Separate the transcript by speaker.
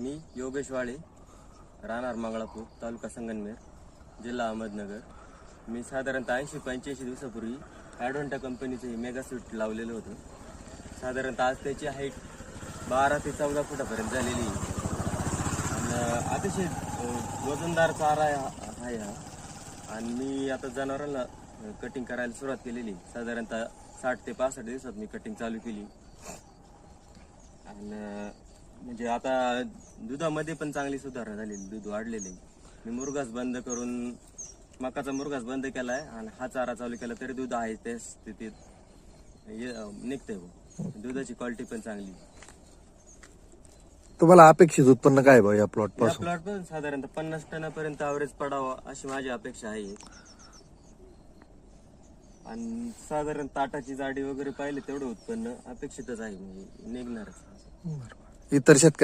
Speaker 1: मी योगेश वाळे राहणार मंगळापूर तालुका संगनमेर जिल्हा अहमदनगर. मी साधारणतः ऐंशी पंच्याऐंशी दिवसापूर्वी ॲडवंटा कंपनीचं हे मेगा सूट लावलेलं होतं. साधारणतः आज त्याची हाईट बारा ते चौदा फुटापर्यंत झालेली आहे. आणि अतिशय वजनदार चारा आहे हा आहे हा. आणि मी आता जनावरांना कटिंग करायला सुरुवात केलेली साधारणतः साठ ते पासष्ट दिवसात मी कटिंग चालू केली. आणि म्हणजे आता दुधामध्ये पण चांगली सुधारणा झालेली दूध वाढलेले मी मुरघास बंद करून मकाचा मुरघास बंद केलाय आणि हा चारा चालू केला तरी दूध आहे त्या स्थितीत निघतंय बुवा. दुधाची क्वालिटी पण चांगली
Speaker 2: तुम्हाला अपेक्षित उत्पन्न काय भाऊ या प्लॉटपासून?
Speaker 1: प्लॉट पण साधारणतः पन्नास टनापर्यंत ॲव्हरेज पडावा अशी माझी अपेक्षा आहे. आणि साधारण ताटाची जाडी वगैरे पाहिली तेवढं उत्पन्न अपेक्षितच आहे म्हणजे निघणारच.
Speaker 2: इतर शेतकऱ्या